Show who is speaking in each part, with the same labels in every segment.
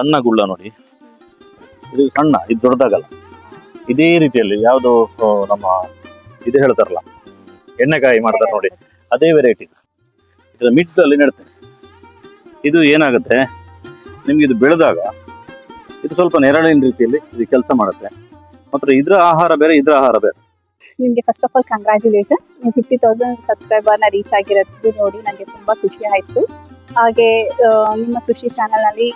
Speaker 1: ಸಣ್ಣ ಗುಳ್ಳ ನೋಡಿ. ಇದು ಸಣ್ಣ, ಇದು ದೊಡ್ಡದಾಗಲ್ಲ. ಇದೇ ರೀತಿಯಲ್ಲಿ ಯಾವುದು ನಮ್ಮ ಇದು ಹೇಳ್ತಾರಲ್ಲ, ಎಣ್ಣೆಕಾಯಿ ಮಾಡ್ತಾರೆ ನೋಡಿ. ಅದೇ ವೆರೈಟಿ ಇದು ಮಿಕ್ಸ್ ಅಲ್ಲಿ ನೆಡ್ತೇನೆ. ಇದು ಏನಾಗುತ್ತೆ, ನಿಮ್ಗೆ ಇದು ಬೆಳೆದಾಗ ಇದು ಸ್ವಲ್ಪ ನೆರಳಿನ ರೀತಿಯಲ್ಲಿ ಇದು ಕೆಲಸ ಮಾಡುತ್ತೆ. ಮಾತ್ರ ಇದ್ರ ಆಹಾರ ಬೇರೆ, ಇದ್ರ ಆಹಾರ ಬೇರೆ.
Speaker 2: ನಿಮಗೆ ಫಸ್ಟ್ ಆಫ್ ಆಲ್ ಕಂಗ್ರ್ಯಾಚುಲೇಷನ್ಸ್ ನೀವು ಫಿಫ್ಟಿ ತೌಸಂಡ್ ಸಬ್ಸ್ಕ್ರೈಬರ್ನ ರೀಚ್ ಆಗಿರೋದು ನೋಡಿ ನನಗೆ ತುಂಬ ಖುಷಿ ಆಯಿತು. ಹಾಗೆ ನಿಮ್ಮ ಕೃಷಿ ಚಾನಲ್ನಲ್ಲಿ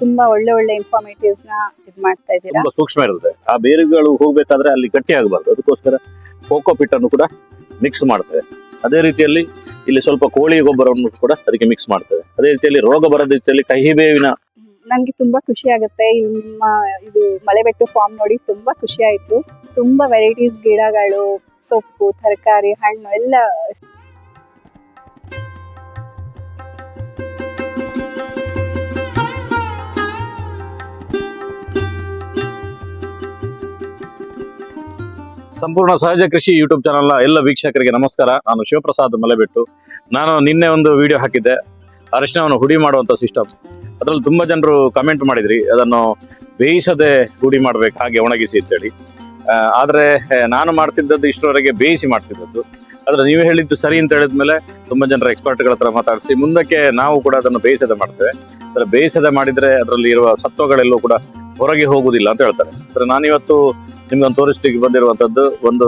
Speaker 2: ತುಂಬ ಒಳ್ಳೆ ಒಳ್ಳೆ ಇನ್ಫಾರ್ಮೇಟಿವ್ಸ್ನ ಇದು ಮಾಡ್ತಾ ಇದ್ದೀರಾ?
Speaker 1: ತುಂಬಾ ಸೂಕ್ಷ್ಮ ಇರುತ್ತೆ. ಆ ಬೇರುಗಳು ಹೋಗ್ಬೇಕಾದ್ರೆ ಅಲ್ಲಿ ಗಟ್ಟಿ ಆಗಬಾರ್ದು. ಅದಕ್ಕೋಸ್ಕರ ಕೋಕೋ ಪಿಟ್ ಅನ್ನು ಕೂಡ ಮಿಕ್ಸ್ ಮಾಡ್ತೇವೆ. ಅದೇ ರೀತಿಯಲ್ಲಿ ಇಲ್ಲಿ ಸ್ವಲ್ಪ ಕೋಳಿ ಗೊಬ್ಬರವನ್ನು ಕೂಡ ಅದಕ್ಕೆ ಮಿಕ್ಸ್ ಮಾಡ್ತೇವೆ. ಅದೇ ರೀತಿಯಲ್ಲಿ ರೋಗ ಬರದ ರೀತಿಯಲ್ಲಿ ಕಹಿ ಬೇವಿನ
Speaker 2: ನನಗೆ ತುಂಬಾ ಖುಷಿ ಆಗುತ್ತೆ. ನಿಮ್ಮ ಇದು ಮಲೆಬೆಟ್ಟು ಫಾರ್ಮ್ ನೋಡಿ ತುಂಬಾ ಖುಷಿ ಆಯಿತು. ತುಂಬಾ ವೆರೈಟೀಸ್ ಗಿಡಗಳು ಸೊಪ್ಪು ತರಕಾರಿ ಹಣ್ಣು ಎಲ್ಲ
Speaker 1: ಸಂಪೂರ್ಣ ಸಹಜ ಕೃಷಿ ಯೂಟ್ಯೂಬ್ ಚಾನಲ್ನ ಎಲ್ಲ ವೀಕ್ಷಕರಿಗೆ ನಮಸ್ಕಾರ. ನಾನು ಶಿವಪ್ರಸಾದ್ ಮಲೆಬೆಟ್ಟು. ನಾನು ನಿನ್ನೆ ಒಂದು ವಿಡಿಯೋ ಹಾಕಿದ್ದೆ. ಅರಿಶಿನವನ್ನು ಹುಡಿ ಮಾಡುವಂಥ ಸಿಸ್ಟಮ್. ಅದರಲ್ಲಿ ತುಂಬಾ ಜನರು ಕಮೆಂಟ್ ಮಾಡಿದ್ರಿ. ಅದನ್ನು ಬೇಯಿಸದೆ ಹುಡಿ ಮಾಡಬೇಕು, ಹಾಗೆ ಒಣಗಿಸಿ ಅಂತೇಳಿ. ಆದರೆ ಆದ್ರೆ ನಾನು ಮಾಡ್ತಿದ್ದದ್ದು ಇಷ್ಟರವರೆಗೆ ಬೇಯಿಸಿ ಮಾಡ್ತಿದ್ದದ್ದು. ಆದರೆ ನೀವು ಹೇಳಿದ್ದು ಸರಿ ಅಂತ ಹೇಳಿದ್ಮೇಲೆ ತುಂಬಾ ಜನರ ಎಕ್ಸ್ಪರ್ಟ್ಗಳ ಹತ್ರ ಮಾತಾಡ್ತೀವಿ ಮುಂದಕ್ಕೆ ನಾವು ಕೂಡ ಅದನ್ನು ಬೇಯಿಸದೆ ಮಾಡ್ತೇವೆ. ಅದರ ಬೇಯಿಸದೆ ಮಾಡಿದ್ರೆ ಅದರಲ್ಲಿ ಇರುವ ಸತ್ವಗಳೆಲ್ಲೂ ಕೂಡ ಹೊರಗೆ ಹೋಗುವುದಿಲ್ಲ ಅಂತ ಹೇಳ್ತಾರೆ. ಅಂದರೆ ನಾನಿವತ್ತು ನಿಮ್ಗೊಂದು ತೋರಿಸ್ಲಿಕ್ಕೆ ಬಂದಿರುವಂಥದ್ದು ಒಂದು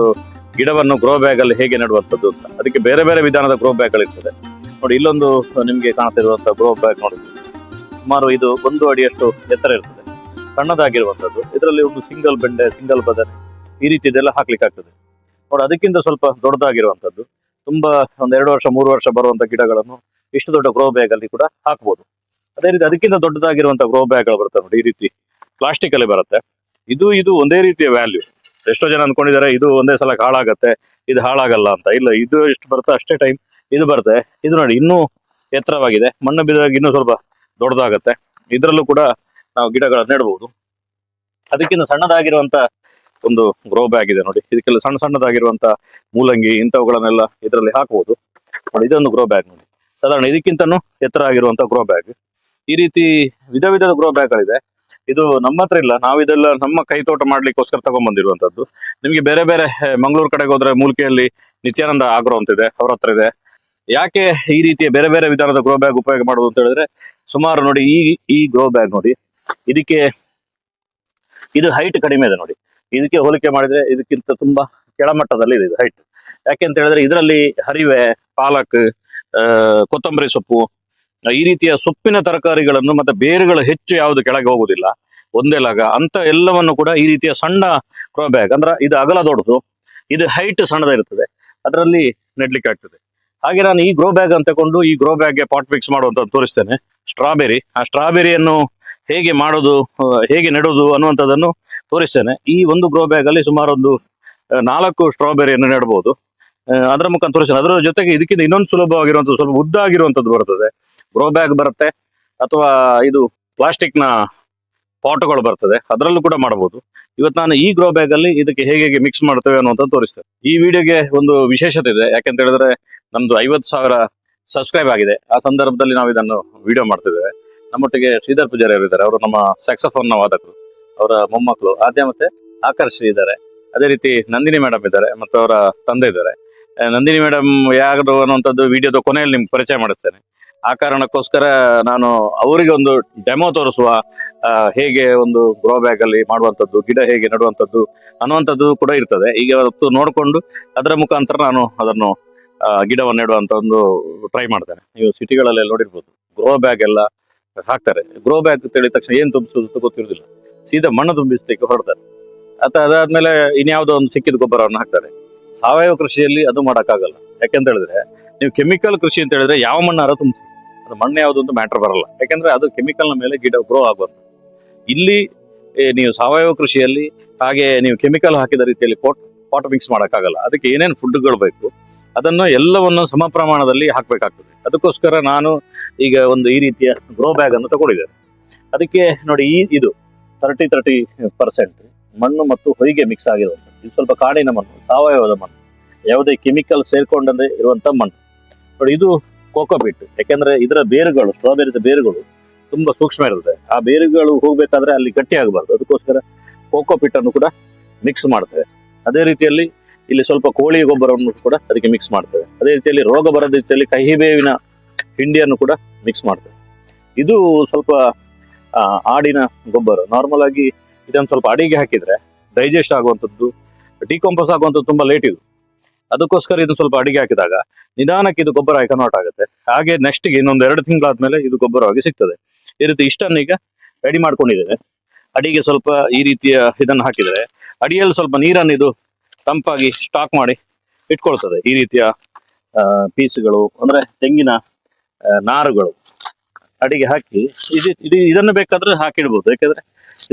Speaker 1: ಗಿಡವನ್ನು ಗ್ರೋ ಬ್ಯಾಗ್ ಅಲ್ಲಿ ಹೇಗೆ ನೆಡುವಂಥದ್ದು ಅಂತ. ಅದಕ್ಕೆ ಬೇರೆ ಬೇರೆ ವಿಧಾನದ ಗ್ರೋ ಬ್ಯಾಗ್ ಇರ್ತದೆ ನೋಡಿ, ಇಲ್ಲೊಂದು ನಿಮ್ಗೆ ಕಾಣ್ತಿರುವಂಥ ಗ್ರೋ ಬ್ಯಾಗ್ ನೋಡಿ ಸುಮಾರು ಇದು ಒಂದು ಅಡಿಯಷ್ಟು ಎತ್ತರ ಇರ್ತದೆ. ಸಣ್ಣದಾಗಿರುವಂಥದ್ದು ಇದರಲ್ಲಿ ಒಂದು ಸಿಂಗಲ್ ಬೆಂಡೆ ಸಿಂಗಲ್ ಬದನೆ ಈ ರೀತಿ ಇದೆಲ್ಲ ಹಾಕ್ಲಿಕ್ಕೆ ಆಗ್ತದೆ ನೋಡಿ, ಅದಕ್ಕಿಂತ ಸ್ವಲ್ಪ ದೊಡ್ಡದಾಗಿರುವಂತದ್ದು. ತುಂಬಾ ಒಂದು ಎರಡು ವರ್ಷ, ಮೂರು ವರ್ಷ ಬರುವಂತ ಗಿಡಗಳನ್ನು ಇಷ್ಟು ದೊಡ್ಡ ಗ್ರೋ ಬ್ಯಾಗ್ ಅಲ್ಲಿ ಕೂಡ ಹಾಕ್ಬೋದು. ಅದೇ ರೀತಿ ಅದಕ್ಕಿಂತ ದೊಡ್ಡದಾಗಿರುವಂತ ಗ್ರೋ ಬ್ಯಾಗ್ಗಳು ಬರ್ತವೆ ನೋಡಿ, ಈ ರೀತಿ ಪ್ಲಾಸ್ಟಿಕ್ ಅಲ್ಲಿ ಬರುತ್ತೆ. ಇದು ಇದು ಒಂದೇ ರೀತಿಯ ವ್ಯಾಲ್ಯೂ ಎಷ್ಟೋ ಜನ ಅನ್ಕೊಂಡಿದ್ದಾರೆ, ಇದು ಒಂದೇ ಸಲ ಹಾಳಾಗತ್ತೆ, ಇದು ಹಾಳಾಗಲ್ಲ ಅಂತ. ಇಲ್ಲ, ಇದು ಎಷ್ಟು ಬರುತ್ತೆ ಅಷ್ಟೇ ಟೈಮ್ ಇದು ಬರುತ್ತೆ. ಇದು ನೋಡಿ, ಇನ್ನೂ ಎತ್ತರವಾಗಿದೆ. ಮಣ್ಣು ಬಿದ್ದಾಗ ಇನ್ನೂ ಸ್ವಲ್ಪ ದೊಡ್ಡದಾಗತ್ತೆ. ಇದರಲ್ಲೂ ಕೂಡ ನಾವು ಗಿಡಗಳನ್ನು ನೆಡಬಹುದು. ಅದಕ್ಕಿಂತ ಸಣ್ಣದಾಗಿರುವಂತ ಒಂದು ಗ್ರೋ ಬ್ಯಾಗ್ ಇದೆ ನೋಡಿ. ಇದಕ್ಕೆಲ್ಲ ಸಣ್ಣ ಸಣ್ಣದಾಗಿರುವಂತ ಮೂಲಂಗಿ, ಇಂಥವುಗಳನ್ನೆಲ್ಲ ಇದರಲ್ಲಿ ಹಾಕಬಹುದು ನೋಡಿ, ಇದೊಂದು ಗ್ರೋ ಬ್ಯಾಗ್ ನೋಡಿ. ಸಾಧಾರಣ ಇದಕ್ಕಿಂತನೂ ಎತ್ತರ ಆಗಿರುವಂತ ಗ್ರೋ ಬ್ಯಾಗ್ ಈ ರೀತಿ ವಿಧ ವಿಧದ ಗ್ರೋ ಬ್ಯಾಗ್ಗಳಿದೆ ಇದು ನಮ್ಮ ಹತ್ರ ಇಲ್ಲ. ನಾವು ಇದೆಲ್ಲ ನಮ್ಮ ಕೈ ತೋಟ ಮಾಡ್ಲಿಕ್ಕೋಸ್ಕರ ತಗೊಂಡ್ಬಂದಿರುವಂತದ್ದು ನಿಮ್ಗೆ ಬೇರೆ ಬೇರೆ ಮಂಗಳೂರು ಕಡೆಗೆ ಹೋದ್ರೆ ಮೂಲಿಕೆಯಲ್ಲಿ ನಿತ್ಯಾನಂದ ಆಗ್ರೋ ಅಂತಿದೆ ಅವ್ರ ಹತ್ರ ಇದೆ. ಯಾಕೆ ಈ ರೀತಿಯ ಬೇರೆ ಬೇರೆ ವಿಧಾನದ ಗ್ರೋ ಬ್ಯಾಗ್ ಉಪಯೋಗ ಮಾಡುದು ಅಂತ ಹೇಳಿದ್ರೆ, ಸುಮಾರು ನೋಡಿ ಈ ಈ ಗ್ರೋ ಬ್ಯಾಗ್ ನೋಡಿ, ಇದಕ್ಕೆ ಇದು ಹೈಟ್ ಕಡಿಮೆ ಇದೆ ನೋಡಿ. ಇದಕ್ಕೆ ಹೋಲಿಕೆ ಮಾಡಿದ್ರೆ ಇದಕ್ಕಿಂತ ತುಂಬಾ ಕೆಳಮಟ್ಟದಲ್ಲಿ ಇದೆ ಇದು ಹೈಟ್ ಯಾಕೆ ಅಂತ ಹೇಳಿದ್ರೆ ಇದರಲ್ಲಿ ಹರಿವೆ, ಪಾಲಕ್ ಕೊತ್ತಂಬರಿ ಸೊಪ್ಪು ಈ ರೀತಿಯ ಸೊಪ್ಪಿನ ತರಕಾರಿಗಳನ್ನು ಮತ್ತೆ ಬೇರುಗಳು ಹೆಚ್ಚು ಯಾವುದು ಕೆಳಗೆ ಹೋಗುದಿಲ್ಲ, ಒಂದೇ ಲಗ, ಅಂತ ಎಲ್ಲವನ್ನು ಕೂಡ ಈ ರೀತಿಯ ಸಣ್ಣ ಕ್ರೋ ಬ್ಯಾಗ್ ಅಂದ್ರೆ ಇದು ಅಗಲ ದೊಡ್ಡದು, ಇದು ಹೈಟ್ ಸಣ್ಣದಿರುತ್ತದೆ, ಅದರಲ್ಲಿ ನೆಡ್ಲಿಕ್ಕೆ ಆಗ್ತದೆ. ಹಾಗೆ ನಾನು ಈ ಗ್ರೋ ಬ್ಯಾಗ್ ಅಂತ ತಗೊಂಡು ಈ ಗ್ರೋ ಬ್ಯಾಗ್ಗೆ ಪಾಟ್ ಫಿಕ್ಸ್ ಮಾಡುವಂತ ತೋರಿಸ್ತೇನೆ. ಸ್ಟ್ರಾಬೆರಿ ಆ ಸ್ಟ್ರಾಬೆರಿಯನ್ನು ಹೇಗೆ ಮಾಡೋದು ಹೇಗೆ ನೆಡೋದು ಅನ್ನುವಂಥದ್ದನ್ನು ತೋರಿಸ್ತೇನೆ. ಈ ಒಂದು ಗ್ರೋ ಬ್ಯಾಗ್ ಅಲ್ಲಿ ಸುಮಾರು ಒಂದು ನಾಲ್ಕು ಸ್ಟ್ರಾಬೆರಿಯನ್ನು ನೆಡಬಹುದು ಅದರ ಮುಖಾಂತರ ತೋರಿಸ್ತೇನೆ. ಅದರ ಜೊತೆಗೆ ಇದಕ್ಕಿಂತ ಇನ್ನೊಂದು ಸುಲಭವಾಗಿರುವಂಥದ್ದು ಸ್ವಲ್ಪ ಉದ್ದ ಆಗಿರುವಂಥದ್ದು ಬರ್ತದೆ. ಗ್ರೋ ಬ್ಯಾಗ್ ಬರುತ್ತೆ ಅಥವಾ ಇದು ಪ್ಲಾಸ್ಟಿಕ್ನ ಪಾಟ್ಗಳು ಬರ್ತದೆ. ಅದರಲ್ಲೂ ಕೂಡ ಮಾಡಬಹುದು ಇವತ್ತು ನಾನು ಈ ಗ್ರೋ ಬ್ಯಾಗ್ ಅಲ್ಲಿ ಇದಕ್ಕೆ ಹೇಗೆ ಹೇಗೆ ಮಿಕ್ಸ್ ಮಾಡ್ತೇವೆ ಅನ್ನುವಂಥದ್ದು ತೋರಿಸ್ತೇವೆ ಈ ವಿಡಿಯೋಗೆ ಒಂದು ವಿಶೇಷತೆ ಇದೆ. ಯಾಕೆಂತ ಹೇಳಿದ್ರೆ ನಮ್ದು ಐವತ್ತು ಸಾವಿರ ಸಬ್ಸ್ಕ್ರೈಬ್ ಆಗಿದೆ. ಆ ಸಂದರ್ಭದಲ್ಲಿ ನಾವು ಇದನ್ನು ವಿಡಿಯೋ ಮಾಡ್ತಿದ್ದೇವೆ. ನಮ್ಮೊಟ್ಟಿಗೆ ಶ್ರೀಧರ್ ಪೂಜಾರಿ ಅವರು ಇದ್ದಾರೆ. ಅವರು ನಮ್ಮ ಸ್ಯಾಕ್ಸಫೋನ್ನ ವಾದಕರು. ಅವರ ಮೊಮ್ಮಕ್ಕಳು. ಆದ್ಯ ಮತ್ತೆ ಆಕರ್ಷಿ ಇದ್ದಾರೆ. ಅದೇ ರೀತಿ ನಂದಿನಿ ಮೇಡಮ್ ಇದ್ದಾರೆ ಮತ್ತು ಅವರ ತಂದೆ ಇದ್ದಾರೆ. ನಂದಿನಿ ಮೇಡಮ್ ಯಾರು ಅನ್ನುವಂಥದ್ದು ವಿಡಿಯೋದ ಕೊನೆಯಲ್ಲಿ ನಿಮ್ಗೆ ಪರಿಚಯ ಮಾಡಿಸ್ತೇನೆ. ಆ ಕಾರಣಕ್ಕೋಸ್ಕರ ನಾನು ಅವರಿಗೆ ಒಂದು ಡೆಮೋ ತೋರಿಸುವ ಹೇಗೆ ಒಂದು ಗ್ರೋ ಬ್ಯಾಗ್ ಅಲ್ಲಿ ಮಾಡುವಂಥದ್ದು, ಗಿಡ ಹೇಗೆ ನೆಡುವಂಥದ್ದು ಅನ್ನುವಂಥದ್ದು ಕೂಡ ಇರ್ತದೆ. ಈಗ ಅವತ್ತು ನೋಡಿಕೊಂಡು ಅದರ ಮುಖಾಂತರ ನಾನು ಅದನ್ನು ಗಿಡವನ್ನು ನೆಡುವಂಥ ಒಂದು ಟ್ರೈ ಮಾಡ್ತೇನೆ. ನೀವು ಸಿಟಿಗಳಲ್ಲೆಲ್ಲ ನೋಡಿರ್ಬೋದು. ಗ್ರೋ ಬ್ಯಾಗ್ ಎಲ್ಲ ಹಾಕ್ತಾರೆ. ಗ್ರೋ ಬ್ಯಾಗ್ ತಿಳಿದ ತಕ್ಷಣ ಏನು ತುಂಬಿಸೋದು ಅಂತ ಗೊತ್ತಿರುವುದಿಲ್ಲ. ಸೀದಾ ಮಣ್ಣು ತುಂಬಿಸ್ಲಿಕ್ಕೆ ಹೊರಡ್ತಾರೆ. ಅಥವಾ ಅದಾದ್ಮೇಲೆ ಇನ್ಯಾವುದೋ ಒಂದು ಸಿಕ್ಕಿದ ಗೊಬ್ಬರವನ್ನು ಹಾಕ್ತಾರೆ. ಸಾವಯವ ಕೃಷಿಯಲ್ಲಿ ಅದು ಮಾಡೋಕ್ಕಾಗಲ್ಲ. ಯಾಕೆಂತ ಹೇಳಿದ್ರೆ, ನೀವು ಕೆಮಿಕಲ್ ಕೃಷಿ ಅಂತ ಹೇಳಿದ್ರೆ ಯಾವ ಮಣ್ಣಾರ ತುಂಬಿಸಿ, ಅದು ಮಣ್ಣು ಯಾವುದು ಅಂತ ಮ್ಯಾಟರ್ ಬರಲ್ಲ. ಯಾಕೆಂದ್ರೆ ಅದು ಕೆಮಿಕಲ್ನ ಮೇಲೆ ಗಿಡ ಗ್ರೋ ಆಗಬಾರ್ದು. ಇಲ್ಲಿ ನೀವು ಸಾವಯವ ಕೃಷಿಯಲ್ಲಿ ಹಾಗೆ ನೀವು ಕೆಮಿಕಲ್ ಹಾಕಿದ ರೀತಿಯಲ್ಲಿ ಪಾಟ್ ಪಾಟ್ ಮಿಕ್ಸ್ ಮಾಡೋಕ್ಕಾಗಲ್ಲ. ಅದಕ್ಕೆ ಏನೇನು ಫುಡ್ಗಳು ಬೇಕು, ಅದನ್ನು ಎಲ್ಲವನ್ನು ಸಮ ಪ್ರಮಾಣದಲ್ಲಿ ಹಾಕಬೇಕಾಗ್ತದೆ. ಅದಕ್ಕೋಸ್ಕರ ನಾನು ಈಗ ಒಂದು ಈ ರೀತಿಯ ಗ್ರೋ ಬ್ಯಾಗ್ ಅನ್ನು ತಗೊಂಡಿದ್ದೇನೆ. ಅದಕ್ಕೆ ನೋಡಿ ಈ, ಇದು ತರ್ಟಿ ತರ್ಟಿ ಪರ್ಸೆಂಟ್ ಮಣ್ಣು ಮತ್ತು ಹೊಯ್ಗೆ ಮಿಕ್ಸ್ ಆಗಿರುವಂಥದ್ದು. ಇದು ಸ್ವಲ್ಪ ಕಾಡಿನ ಮಣ್ಣು, ಸಾವಯವದ ಮಣ್ಣು. ಯಾವುದೇ ಕೆಮಿಕಲ್ ಸೇರ್ಕೊಂಡಂದ್ರೆ ಇರುವಂತ ಮಣ್ಣು. ನೋಡಿ, ಇದು ಕೋಕೋಪಿಟ್ ಯಾಕೆಂದ್ರೆ ಇದರ ಬೇರುಗಳು, ಸ್ಟ್ರಾಬೆರಿದ ಬೇರುಗಳು ತುಂಬಾ ಸೂಕ್ಷ್ಮ ಇರುತ್ತೆ. ಆ ಬೇರುಗಳು ಹೋಗ್ಬೇಕಾದ್ರೆ ಅಲ್ಲಿ ಗಟ್ಟಿ ಆಗಬಾರ್ದು. ಅದಕ್ಕೋಸ್ಕರ ಕೋಕೋ ಅನ್ನು ಕೂಡ ಮಿಕ್ಸ್ ಮಾಡ್ತೇವೆ. ಅದೇ ರೀತಿಯಲ್ಲಿ ಇಲ್ಲಿ ಸ್ವಲ್ಪ ಕೋಳಿ ಗೊಬ್ಬರವನ್ನು ಕೂಡ ಅದಕ್ಕೆ ಮಿಕ್ಸ್ ಮಾಡ್ತೇವೆ. ಅದೇ ರೀತಿಯಲ್ಲಿ ರೋಗ ಬರದ ರೀತಿಯಲ್ಲಿ ಕಹಿ ಬೇವಿನ ಹಿಂಡಿಯನ್ನು ಕೂಡ ಮಿಕ್ಸ್ ಮಾಡ್ತೇವೆ. ಇದು ಸ್ವಲ್ಪ ಆಡಿನ ಗೊಬ್ಬರ. ನಾರ್ಮಲ್ ಆಗಿ ಇದನ್ನು ಸ್ವಲ್ಪ ಅಡಿಗೆ ಹಾಕಿದ್ರೆ ಡೈಜೆಸ್ಟ್ ಆಗುವಂಥದ್ದು ಡಿಕಾಂಪೋಸ್ ಆಗುವಂಥದ್ದು ತುಂಬಾ ಲೇಟ್ ಇದು. ಅದಕ್ಕೋಸ್ಕರ ಇದು ಸ್ವಲ್ಪ ಅಡಿಗೆ ಹಾಕಿದಾಗ ನಿಧಾನಕ್ಕೆ ಇದು ಗೊಬ್ಬರ ಆಗಿ ಕನ್ವರ್ಟ್ ಆಗುತ್ತೆ. ಹಾಗೆ ನೆಕ್ಸ್ಟ್ಗೆ ಇನ್ನೊಂದು ಎರಡು ತಿಂಗಳಾದ್ಮೇಲೆ ಇದು ಗೊಬ್ಬರವಾಗಿ ಸಿಗ್ತದೆ. ಈ ರೀತಿ ಇಷ್ಟನ್ನು ಈಗ ರೆಡಿ ಮಾಡ್ಕೊಂಡಿದ್ದೇವೆ ಅಡಿಗೆ ಸ್ವಲ್ಪ ಈ ರೀತಿಯ ಇದನ್ನು ಹಾಕಿದರೆ ಅಡಿಯಲ್ಲಿ ಸ್ವಲ್ಪ ನೀರನ್ನು ಇದು ತಂಪಾಗಿ ಸ್ಟಾಕ್ ಮಾಡಿ ಇಟ್ಕೊಳ್ತದೆ. ಈ ರೀತಿಯ ಪೀಸ್ಗಳು ಅಂದ್ರೆ ತೆಂಗಿನ ನಾರುಗಳು ಅಡಿಗೆ ಹಾಕಿ ಇದು ಇದು ಇದನ್ನು ಬೇಕಾದ್ರೆ ಹಾಕಿಡ್ಬೋದು. ಯಾಕೆಂದರೆ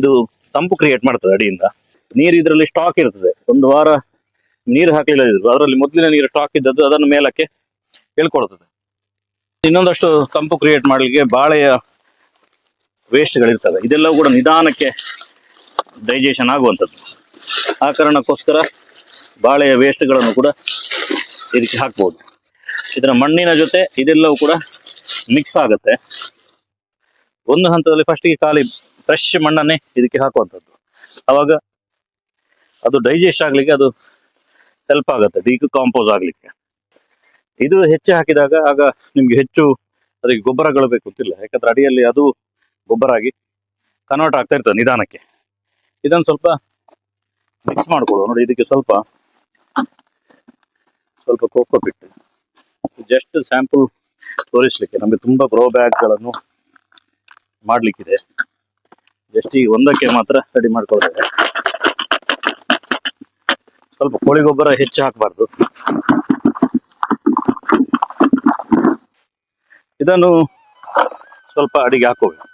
Speaker 1: ಇದು ತಂಪು ಕ್ರಿಯೇಟ್ ಮಾಡ್ತದೆ ಅಡಿಯಿಂದ. ನೀರು ಇದರಲ್ಲಿ ಸ್ಟಾಕ್ ಇರ್ತದೆ. ಒಂದು ವಾರ ನೀರು ಹಾಕಲಿಲ್ಲ ಅದರಲ್ಲಿ ಮೊದಲಿನ ನೀರು ಸ್ಟಾಕ್ ಇದ್ದದ್ದು ಅದನ್ನು ಮೇಲಕ್ಕೆ ಹೇಳ್ಕೊಡ್ತದೆ. ಇನ್ನೊಂದಷ್ಟು ತಂಪು ಕ್ರಿಯೇಟ್ ಮಾಡಲಿಕ್ಕೆ ಬಾಳೆಯ ವೇಸ್ಟ್ಗಳಿರ್ತವೆ ಇದೆಲ್ಲವೂ ಕೂಡ ನಿಧಾನಕ್ಕೆ ಡೈಜೆಷನ್ ಆಗುವಂಥದ್ದು. ಆ ಕಾರಣಕ್ಕೋಸ್ಕರ ಬಾಳೆಯ ವೇಸ್ಟ್ಗಳನ್ನು ಕೂಡ ಇದಕ್ಕೆ ಹಾಕ್ಬೋದು. ಇದರ ಮಣ್ಣಿನ ಜೊತೆ ಇದೆಲ್ಲವೂ ಕೂಡ ಮಿಕ್ಸ್ ಆಗುತ್ತೆ. ಒಂದು ಹಂತದಲ್ಲಿ ಫಸ್ಟಿಗೆ ಖಾಲಿ ಫ್ರೆಶ್ ಮಣ್ಣನ್ನೇ ಇದಕ್ಕೆ ಹಾಕುವಂಥದ್ದು. ಆವಾಗ ಅದು ಡೈಜೆಸ್ಟ್ ಆಗಲಿಕ್ಕೆ ಅದು ಹೆಲ್ಪ್ ಆಗುತ್ತೆ. ಡಿ ಕಾಂಪೋಸ್ ಆಗ್ಲಿಕ್ಕೆ. ಇದು ಹೆಚ್ಚು ಹಾಕಿದಾಗ ಆಗ ನಿಮ್ಗೆ ಹೆಚ್ಚು ಅದಕ್ಕೆ ಗೊಬ್ಬರಗಳು ಬೇಕು ಅಂತಿಲ್ಲ ಯಾಕಂದ್ರೆ ಅಡಿಯಲ್ಲಿ ಅದು ಗೊಬ್ಬರ ಆಗಿ ಕನ್ವರ್ಟ್ ಆಗ್ತಾ ಇರ್ತದೆ ನಿಧಾನಕ್ಕೆ. ಇದನ್ನು ಸ್ವಲ್ಪ ಮಿಕ್ಸ್ ಮಾಡ್ಕೊಳ್ಳುವ ನೋಡಿ, ಇದಕ್ಕೆ ಸ್ವಲ್ಪ ಸ್ವಲ್ಪ ಕೋಕೋ ಬಿಟ್ಟು ಜಸ್ಟ್ ಸ್ಯಾಂಪಲ್ ತೋರಿಸ್ಲಿಕ್ಕೆ. ನಮಗೆ ತುಂಬ ಗ್ರೋ ಬ್ಯಾಗ್ಗಳನ್ನು ಮಾಡಲಿಕ್ಕಿದೆ. ಜಸ್ಟ್ ಈ ಒಂದಕ್ಕೆ ಮಾತ್ರ ರೆಡಿ ಮಾಡ್ಕೊಳ್ತೇವೆ. ಸ್ವಲ್ಪ ಕೋಳಿ ಗೊಬ್ಬರ ಹೆಚ್ಚು ಹಾಕಬಾರ್ದು. ಇದನ್ನು ಸ್ವಲ್ಪ ಅಡಿಗೆ ಹಾಕೋಬೇಕು.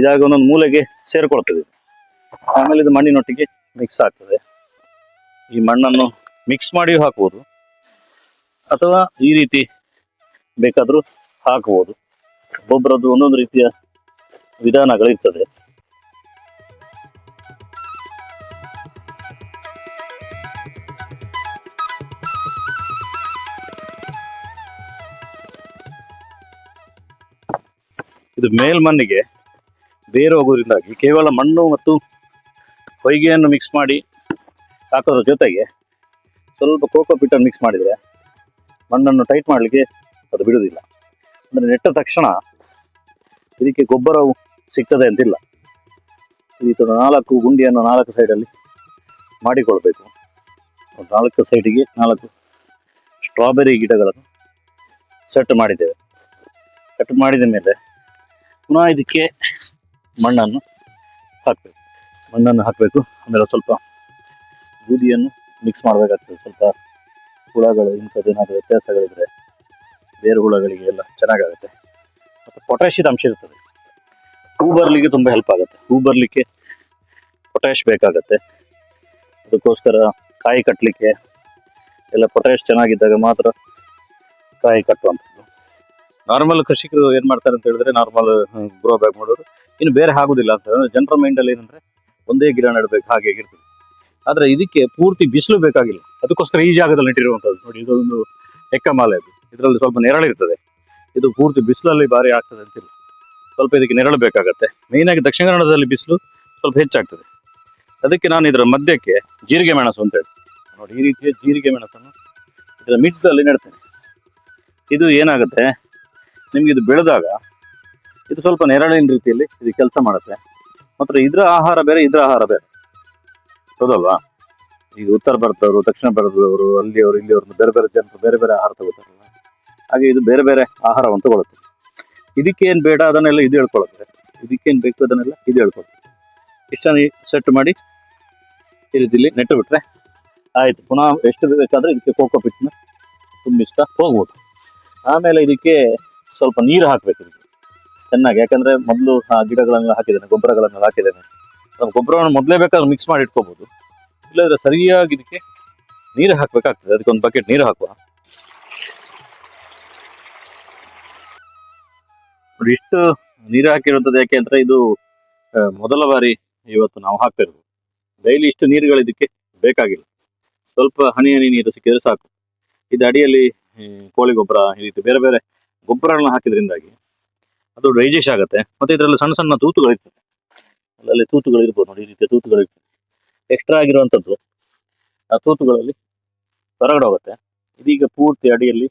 Speaker 1: ಇದಾಗ ಒಂದೊಂದು ಮೂಲೆಗೆ ಸೇರಿಕೊಳ್ತದೆ. ಆಮೇಲೆ ಇದು ಮಣ್ಣಿನೊಟ್ಟಿಗೆ ಮಿಕ್ಸ್ ಆಗ್ತದೆ. ಈ ಮಣ್ಣನ್ನು ಮಿಕ್ಸ್ ಮಾಡಿಯೂ ಹಾಕ್ಬೋದು. ಅಥವಾ ಈ ರೀತಿ ಬೇಕಾದರೂ ಹಾಕ್ಬೋದು. ಒಬ್ಬೊಬ್ಬರದ್ದು ಒಂದೊಂದು ರೀತಿಯ ವಿಧಾನಗಳಿರ್ತದೆ. ಇದು ಮೇಲ್ಮಣ್ಣಿಗೆ ಬೇರೆ ಹೋಗೋದ್ರಿಂದಾಗಿ ಕೇವಲ ಮಣ್ಣು ಮತ್ತು ಹೊಯ್ಗೆಯನ್ನು ಮಿಕ್ಸ್ ಮಾಡಿ ಹಾಕೋದ್ರ ಜೊತೆಗೆ ಸ್ವಲ್ಪ ಕೋಕೋ ಪಿಟ್ಟನ್ನು ಮಿಕ್ಸ್ ಮಾಡಿದರೆ ಮಣ್ಣನ್ನು ಟೈಟ್ ಮಾಡಲಿಕ್ಕೆ ಅದು ಬಿಡುವುದಿಲ್ಲ. ಅಂದರೆ ನೆಟ್ಟ ತಕ್ಷಣ ಇದಕ್ಕೆ ಗೊಬ್ಬರವು ಸಿಗ್ತದೆ ಅಂತಿಲ್ಲ. ಈ ಥರ ನಾಲ್ಕು ಗುಂಡಿಯನ್ನು ನಾಲ್ಕು ಸೈಡಲ್ಲಿ ಮಾಡಿಕೊಳ್ಬೇಕು. ನಾಲ್ಕು ಸೈಡಿಗೆ ನಾಲ್ಕು ಸ್ಟ್ರಾಬೆರಿ ಗಿಡಗಳನ್ನು ಸೆಟ್ ಮಾಡಿದ್ದೇವೆ. ಕಟ್ ಮಾಡಿದ ಮೇಲೆ ಪುನಃ ಇದಕ್ಕೆ ಮಣ್ಣನ್ನು ಹಾಕಬೇಕು. ಮಣ್ಣನ್ನು ಹಾಕಬೇಕು. ಆಮೇಲೆ ಸ್ವಲ್ಪ ಬೂದಿಯನ್ನು ಮಿಕ್ಸ್ ಮಾಡಬೇಕಾಗ್ತದೆ. ಸ್ವಲ್ಪ ಹುಳಗಳು ಇಂಥದ್ದೇನಾದರೂ ವ್ಯತ್ಯಾಸಗಳಿದ್ರೆ ಬೇರೆ ಹುಳಗಳಿಗೆ ಎಲ್ಲ ಚೆನ್ನಾಗಾಗುತ್ತೆ. ಮತ್ತು ಪೊಟ್ಯಾಷಿಯದ ಅಂಶ ಇರ್ತದೆ. ಹೂ ಬರಲಿಕ್ಕೆ ತುಂಬ ಹೆಲ್ಪ್ ಆಗುತ್ತೆ. ಹೂ ಬರಲಿಕ್ಕೆ ಪೊಟ್ಯಾಶ್ ಬೇಕಾಗತ್ತೆ. ಅದಕ್ಕೋಸ್ಕರ ಕಾಯಿ ಕಟ್ಟಲಿಕ್ಕೆ ಎಲ್ಲ ಪೊಟ್ಯಾಶ್ ಚೆನ್ನಾಗಿದ್ದಾಗ ಮಾತ್ರ ಕಾಯಿ ಕಟ್ಟುವಂಥದ್ದು. ನಾರ್ಮಲ್ ಕೃಷಿಕರು ಏನು ಮಾಡ್ತಾರೆ ಅಂತ ಹೇಳಿದ್ರೆ ನಾರ್ಮಲ್ ಗ್ರೋ ಬ್ಯಾಗ್ ಮಾಡೋರು. ಇನ್ನು ಬೇರೆ ಆಗೋದಿಲ್ಲ ಅಂತ ಜನರ ಮೈಂಡಲ್ಲಿ ಏನಂದ್ರೆ ಒಂದೇ ಗಿಡ ನೆಡಬೇಕು, ಹಾಗೆ ಇರ್ತದೆ. ಆದ್ರೆ ಇದಕ್ಕೆ ಪೂರ್ತಿ ಬಿಸಿಲು ಬೇಕಾಗಿಲ್ಲ. ಅದಕ್ಕೋಸ್ಕರ ಈ ಜಾಗದಲ್ಲಿ ನೆಟ್ಟಿರುವಂಥದ್ದು. ನೋಡಿ, ಇದೊಂದು ಎಕ್ಕಮಾಲೆ ಅದು. ಇದರಲ್ಲಿ ಸ್ವಲ್ಪ ನೆರಳಿರ್ತದೆ ಇದು ಪೂರ್ತಿ ಬಿಸಿಲಲ್ಲಿ ಭಾರಿ ಆಗ್ತದೆ ಅಂತಿಲ್ಲ. ಸ್ವಲ್ಪ ಇದಕ್ಕೆ ನೆರಳು ಬೇಕಾಗತ್ತೆ. ಮೇಯ್ನಾಗಿ ದಕ್ಷಿಣ ಕನ್ನಡದಲ್ಲಿ ಬಿಸಿಲು ಸ್ವಲ್ಪ ಹೆಚ್ಚಾಗ್ತದೆ. ಅದಕ್ಕೆ ನಾನು ಇದರ ಮಧ್ಯಕ್ಕೆ ಜೀರಿಗೆ ಮೆಣಸು ಅಂತ ಹೇಳಿ ನೋಡಿ, ಈ ರೀತಿಯ ಜೀರಿಗೆ ಮೆಣಸನ್ನು ಇದರ ಮಿಕ್ಸಲ್ಲಿ ನೆಡ್ತೇನೆ. ಇದು ಏನಾಗುತ್ತೆ? ನಿಮ್ಗೆ ಇದು ಬೆಳೆದಾಗ ಇದು ಸ್ವಲ್ಪ ನೆರಳಿನ ರೀತಿಯಲ್ಲಿ ಇದು ಕೆಲಸ ಮಾಡುತ್ತೆ. ಮಾತ್ರ ಇದರ ಆಹಾರ ಬೇರೆ, ಇದರ ಆಹಾರ ಬೇರೆ. ಹೌದಲ್ವಾ? ಈಗ ಉತ್ತರ ಭಾರತದವರು, ದಕ್ಷಿಣ ಭಾರತದವರು, ಅಲ್ಲಿಯವರು ಇಲ್ಲಿಯವರು ಬೇರೆ ಬೇರೆ ಜನರು ಬೇರೆ ಬೇರೆ ಆಹಾರ ತಗೋತಾರಲ್ಲ. ಹಾಗೆ ಇದು ಬೇರೆ ಬೇರೆ ಆಹಾರವನ್ನು ತಗೊಳುತ್ತೆ ಇದಕ್ಕೇನು ಬೇಡ ಅದನ್ನೆಲ್ಲ ಇದು ಹೇಳ್ಕೊಳ್ಳುತ್ತೆ ಇದಕ್ಕೇನು ಬೇಕು ಅದನ್ನೆಲ್ಲ ಇದು ಹೇಳ್ಕೊಳುತ್ತೆ ಇಷ್ಟನ್ನು ಸೆಟ್ ಮಾಡಿ ಈ ರೀತಿಲಿ ನೆಟ್ಟು ಬಿಟ್ರೆ ಆಯ್ತು. ಪುನಃ ಎಷ್ಟು ಬೇಕಾದರೆ ಇದಕ್ಕೆ ಕೋಕೋ ಪಿಟ್ನ ತುಂಬಿಸ್ತಾ ಹೋಗ್ಬೋದು. ಆಮೇಲೆ ಇದಕ್ಕೆ ಸ್ವಲ್ಪ ನೀರು ಹಾಕಬೇಕು ಇದಕ್ಕೆ. ಚೆನ್ನಾಗಿ. ಯಾಕಂದ್ರೆ ಮೊದಲು ಆ ಗಿಡಗಳನ್ನ ಹಾಕಿದ್ದೇನೆ ಗೊಬ್ಬರಗಳನ್ನು ಹಾಕಿದ್ದೇನೆ. ನಾವು ಗೊಬ್ಬರವನ್ನು ಮೊದಲೇ ಬೇಕಾದ್ರೆ ಮಿಕ್ಸ್ ಮಾಡಿ ಇಟ್ಕೋಬಹುದು ಇಲ್ಲದ್ರೆ ಸರಿಯಾಗಿ ಇದಕ್ಕೆ ನೀರು ಹಾಕಬೇಕಾಗ್ತದೆ. ಅದಕ್ಕೆ ಒಂದು ಬಕೆಟ್ ನೀರು ಹಾಕುವ. ನೋಡಿ, ಇಷ್ಟು ನೀರು ಹಾಕಿರುವಂಥದ್ದು ಯಾಕೆ ಅಂದ್ರೆ ಇದು ಮೊದಲ ಬಾರಿ ಇವತ್ತು ನಾವು ಹಾಕ್ತಿರೋದು. ಡೈಲಿ ಇಷ್ಟು ನೀರುಗಳು ಇದಕ್ಕೆ ಬೇಕಾಗಿಲ್ಲ. ಸ್ವಲ್ಪ ಹನಿ ಹನಿ ನೀರು ಸಿಕ್ಕಿದ್ರೆ ಸಾಕು. ಇದು ಅಡಿಯಲ್ಲಿ ಕೋಳಿ ಗೊಬ್ಬರ, ಈ ರೀತಿ ಬೇರೆ ಬೇರೆ ಗೊಬ್ಬರಗಳನ್ನ ಹಾಕಿದ್ರಿಂದಾಗಿ ಅದು ಡೈಜೆಸ್ಟ್ ಆಗುತ್ತೆ. ಮತ್ತೆ ಇದರಲ್ಲಿ ಸಣ್ಣ ಸಣ್ಣ ತೂತುಗಳಿರ್ತದೆ ಅಲ್ಲಲ್ಲಿ ತೂತುಗಳು ಇರ್ಬೋದು ನೋಡಿ, ಈ ರೀತಿಯ ತೂತುಗಳು ಇರ್ತದೆ. ಎಕ್ಸ್ಟ್ರಾ ಆಗಿರುವಂಥದ್ದು. ಆ ತೂತುಗಳಲ್ಲಿ ಹೊರಗಡೆ ಹೋಗುತ್ತೆ. ಇದೀಗ ಪೂರ್ತಿ ಅಡಿಯಲ್ಲಿ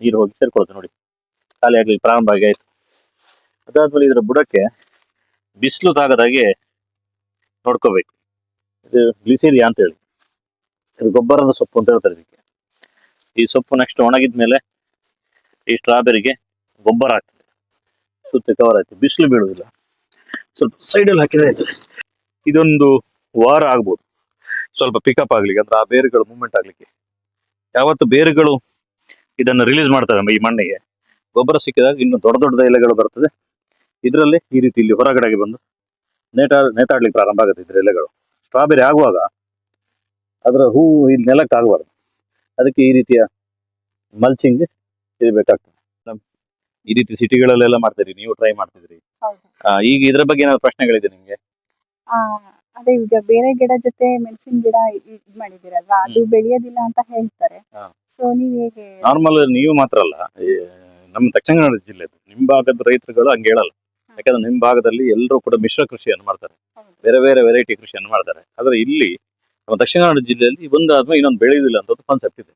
Speaker 1: ನೀರು ಹೋಗಿ ಸೇರ್ಕೊಳ್ಳುತ್ತೆ ನೋಡಿ. ಖಾಲಿ ಆಗಲಿ ಪ್ರಾರಂಭ ಆಗಿ ಆಯ್ತು. ಅದಾದ್ಮೇಲೆ ಇದರ ಬುಡಕ್ಕೆ ಬಿಸಿಲು ತಾಗದಾಗೆ ನೋಡ್ಕೋಬೇಕು. ಇದು ಗ್ಲಿಸಿರಿಯಾ ಅಂತ ಹೇಳಿ. ಇದು ಗೊಬ್ಬರದ ಸೊಪ್ಪು ಅಂತ ಹೇಳ್ತಾರೆ ಇದಕ್ಕೆ. ಈ ಸೊಪ್ಪು ನೆಕ್ಸ್ಟ್ ಒಣಗಿದ ಮೇಲೆ ಈ ಸ್ಟ್ರಾಬೆರಿಗೆ ಗೊಬ್ಬರ ಆಗ್ತದೆ ಸುತ್ತ ಕವರ್ ಆಯ್ತು ಬಿಸಿಲು ಬೀಳುವುದಿಲ್ಲ. ಸ್ವಲ್ಪ ಸೈಡಲ್ಲಿ ಹಾಕಿದ್ರೆ. ಇದೊಂದು ವಾರ ಆಗ್ಬೋದು. ಸ್ವಲ್ಪ ಪಿಕಪ್ ಆಗ್ಲಿಕ್ಕೆ ಅಂದ್ರೆ ಆ ಬೇರುಗಳು ಮೂವ್ಮೆಂಟ್ ಆಗ್ಲಿಕ್ಕೆ. ಯಾವತ್ತು ಬೇರುಗಳು ಇದನ್ನು ರಿಲೀಸ್ ಮಾಡ್ತಾರೆ ಈ ಮಣ್ಣಿಗೆ, ಗೊಬ್ಬರ ಸಿಕ್ಕಿದಾಗ ಇನ್ನು ದೊಡ್ಡ ದೊಡ್ಡ ಎಲೆಗಳು ಬರ್ತದೆ. ಇದರಲ್ಲಿ ಈ ರೀತಿ ಇಲ್ಲಿ ಹೊರಗಡೆಗೆ ಬಂದು ನೇಟಾ ನೇತಾಡ್ಲಿಕ್ಕೆ ಪ್ರಾರಂಭ ಆಗುತ್ತೆ ಇದ್ರ ಎಲೆಗಳು. ಸ್ಟ್ರಾಬೆರಿ ಆಗುವಾಗ ಅದರ ಹೂವು ಇಲ್ಲಿ ನೆಲಕ್ಕೆ ಆಗಬಾರ್ದು ಅದಕ್ಕೆ ಈ ರೀತಿಯ ಮಲ್ಚಿಂಗ್ ಇರಬೇಕಾಗ್ತದೆ. ಈ ರೀತಿ ಸಿಟಿಗಳಲ್ಲೆಲ್ಲ ಮಾಡ್ತೀರಿ ನೀವು ಟ್ರೈ ಮಾಡ್ತಿದ್ರಿ. ಈಗ ಇದ್ರ ಬಗ್ಗೆ ಏನಾದ್ರು ಪ್ರಶ್ನೆಗಳಿದೆ ನಿಮ್ಗೆ?
Speaker 2: ಅದೇ ಈಗ ಬೇರೆ ಗಿಡ ಜೊತೆ ಮೆಣಸಿನ ಗಿಡ ಇದು ಮಾಡಿದಿರಲ್ವಾ ಅದು ಬೆಳೆಯೋದಿಲ್ಲ ಅಂತ ಹೇಳ್ತಾರೆ. ಸೊ ನೀವ್ ಹೇಗೆ?
Speaker 1: ನಾರ್ಮಲ್ ನೀವು ಮಾತ್ರ ಅಲ್ಲ ನಮ್ಮ ದಕ್ಷಿಣ ಕನ್ನಡ ಜಿಲ್ಲೆ ನಿಮ್ಮ ಭಾಗದ ರೈತರುಗಳು ಹಂಗೆ ಹೇಳಲ್ಲ. ಯಾಕಂದ್ರೆ ನಿಮ್ ಭಾಗದಲ್ಲಿ ಎಲ್ಲರೂ ಕೂಡ ಮಿಶ್ರ ಕೃಷಿಯನ್ನು ಮಾಡ್ತಾರೆ. ಬೇರೆ ಬೇರೆ ವೆರೈಟಿ ಕೃಷಿಯನ್ನು ಮಾಡ್ತಾರೆ. ಆದ್ರೆ ಇಲ್ಲಿ ನಮ್ಮ ದಕ್ಷಿಣ ಕನ್ನಡ ಜಿಲ್ಲೆಯಲ್ಲಿ ಒಂದಾದ್ಮೇಲೆ ಇನ್ನೊಂದು ಬೆಳೆಯುವುದಿಲ್ಲ ಅಂತ ಒಂದು ಕಾನ್ಸೆಪ್ಟ್ ಇದೆ.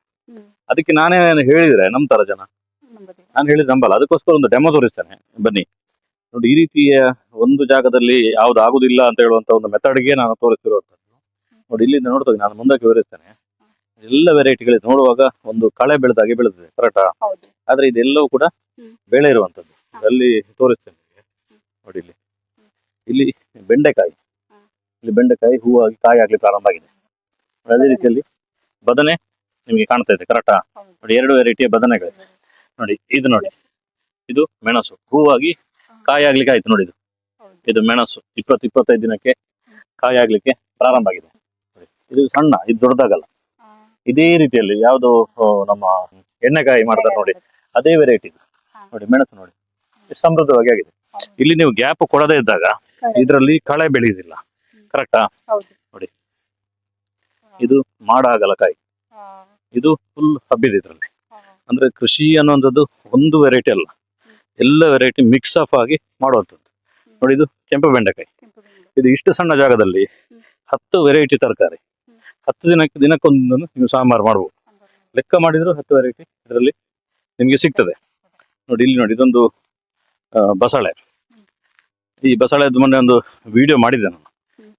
Speaker 1: ಅದಕ್ಕೆ ನಾನೇ ಹೇಳಿದ್ರೆ ನಮ್ಮ ತರ ಜನ. ನಾನು ಹೇಳಿದ ನಂಬಲ್ಲ. ಅದಕ್ಕೋಸ್ಕರ ಒಂದು ಡೆಮೋ ತೋರಿಸ್ತೇನೆ. ಬನ್ನಿ. ನೋಡಿ ಈ ರೀತಿಯ ಒಂದು ಜಾಗದಲ್ಲಿ ಯಾವ್ದು ಆಗುದಿಲ್ಲ ಅಂತ ಹೇಳುವಂತ ಒಂದು ಮೆಥಡ್ಗೆ ನಾನು ತೋರಿಸಿರುವಂತದ್ದು. ನೋಡಿ ಇಲ್ಲಿಂದ ನೋಡ್ತೀನಿ ನಾನು ಮುಂದಕ್ಕೆ ವಿವರಿಸ್ತೇನೆ. ಎಲ್ಲ ವೆರೈಟಿಗಳು ನೋಡುವಾಗ ಒಂದು ಕಳೆ ಬೆಳೆದಾಗೆ ಬೆಳೆದಿದೆ ಕರೆಕ್ಟಾ ಆದ್ರೆ ಇದೆಲ್ಲವೂ ಕೂಡ ಬೆಳೆ ಇರುವಂತದ್ದು. ಅಲ್ಲಿ ತೋರಿಸ್ತೇನೆ. ನೋಡಿ ಇಲ್ಲಿ ಇಲ್ಲಿ ಬೆಂಡೆಕಾಯಿ. ಇಲ್ಲಿ ಬೆಂಡೆಕಾಯಿ ಹೂವಾಗಿ ಕಾಯಿ ಆಗ್ಲಿ ಪ್ರಾರಂಭ ಆಗಿದೆ. ಅದೇ ರೀತಿಯಲ್ಲಿ ಬದನೆ ನಿಮಗೆ ಕಾಣ್ತಾ ಇದೆ ಕರೆಕ್ಟಾ ನೋಡಿ, ಎರಡು ವೆರೈಟಿಯ ಬದನೆಗಳು ನೋಡಿ, ಇದು ನೋಡಿ. ಇದು ಮೆಣಸು. ಹೂವಾಗಿ ಕಾಯಿ ಆಗ್ಲಿಕ್ಕೆ ಆಯ್ತು ನೋಡಿ ಇದು. ಇದು ಮೆಣಸು. ಇಪ್ಪತ್ತು ಇಪ್ಪತ್ತೈದು ದಿನಕ್ಕೆ ಕಾಯಿ ಆಗ್ಲಿಕ್ಕೆ ಪ್ರಾರಂಭ ಆಗಿದೆ. ಇದು ಸಣ್ಣ, ಇದು ದೊಡ್ಡದಾಗಲ್ಲ. ಇದೇ ರೀತಿಯಲ್ಲಿ ಯಾವುದು ನಮ್ಮ ಎಣ್ಣೆಕಾಯಿ ಮಾಡ್ತಾರೆ ನೋಡಿ. ಅದೇ ವೆರೈಟಿ ನೋಡಿ, ಮೆಣಸು ನೋಡಿ. ಸಮೃದ್ಧವಾಗಿ ಆಗಿದೆ. ಇಲ್ಲಿ ನೀವು ಗ್ಯಾಪ್ ಕೊಡದೇ ಇದ್ದಾಗ. ಇದರಲ್ಲಿ ಕಳೆ
Speaker 2: ಬೆಳೆಯುದಿಲ್ಲ
Speaker 1: ಕರೆಕ್ಟಾ ನೋಡಿ. ಇದು ಮಾಡಾಗಲ್ಲ ಕಾಯಿ. ಇದು ಫುಲ್ ಹಬ್ಬಿದೆ ಇದರಲ್ಲಿ. ಅಂದ್ರೆ ಕೃಷಿ ಅನ್ನುವಂಥದ್ದು ಒಂದು ವೆರೈಟಿ ಅಲ್ಲ. ಎಲ್ಲ ವೆರೈಟಿ ಮಿಕ್ಸ್ ಆಫ್ ಆಗಿ ಮಾಡುವಂಥದ್ದು. ನೋಡಿ ಇದು ಕೆಂಪು ಬೆಂಡೆಕಾಯಿ. ಇದು ಇಷ್ಟು ಸಣ್ಣ ಜಾಗದಲ್ಲಿ. ಹತ್ತು ವೆರೈಟಿ ತರಕಾರಿ. ಹತ್ತು ದಿನಕ್ಕೆ ದಿನಕ್ಕೊಂದು ನೀವು ಸಾಂಬಾರು ಮಾಡ್ಬೋದು. ಲೆಕ್ಕ ಮಾಡಿದ್ರು ಹತ್ತು ವೆರೈಟಿ ಇದರಲ್ಲಿ ನಿಮಗೆ ಸಿಗ್ತದೆ. ನೋಡಿ ಇಲ್ಲಿ ನೋಡಿ ಇದೊಂದು ಬಸಳೆ. ಈ ಬಸಳೆ ಮೊನ್ನೆ ಒಂದು ವಿಡಿಯೋ ಮಾಡಿದ್ದೆ ನಾನು.